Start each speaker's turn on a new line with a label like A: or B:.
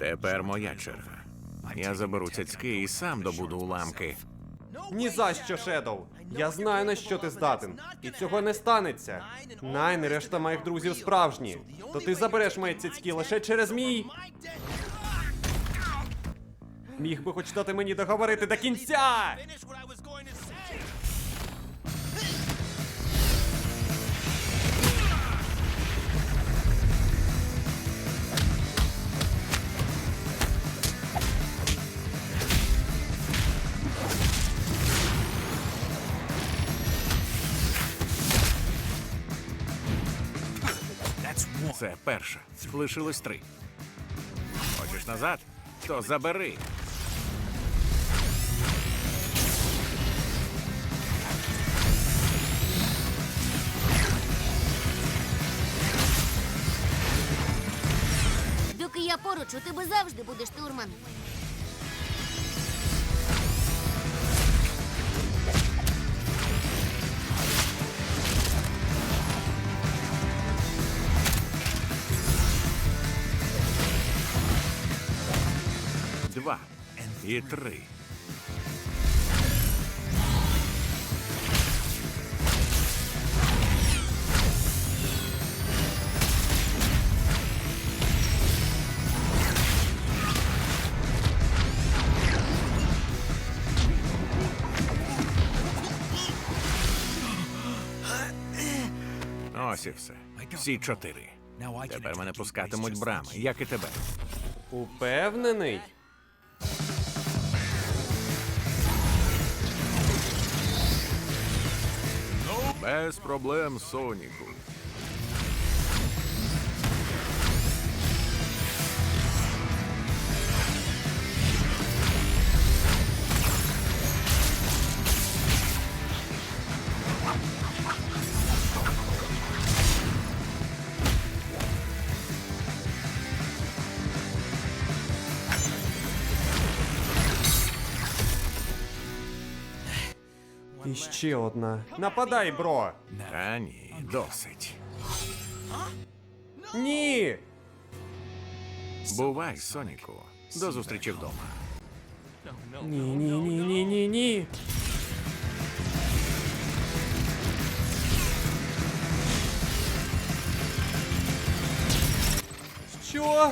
A: Тепер моя черга. Я заберу цяцьки і сам добуду уламки.
B: Ні за що, Шедоу. Я знаю на що ти здатен. І цього не станеться. Найн решта моїх друзів справжні. То ти забереш мої цяцьки лише через мій. Міг би хоч дати мені договорити до кінця.
A: Це перша. Лишилось три. Хочеш назад? То забери.
C: Доки я поруч, у тебе завжди буде штурман.
A: І три. Ось і все. Всі чотири. Тепер мене пускатимуть брами, як і тебе.
B: Упевнений?
A: Без проблем, Соніку.
B: І ще одна. Нападай, бро.
A: Та ні, досить.
B: Ні.
A: Бувай, Соніку. До зустрічі вдома.
B: Ні, ні, ні, ні, ні, ні. Що?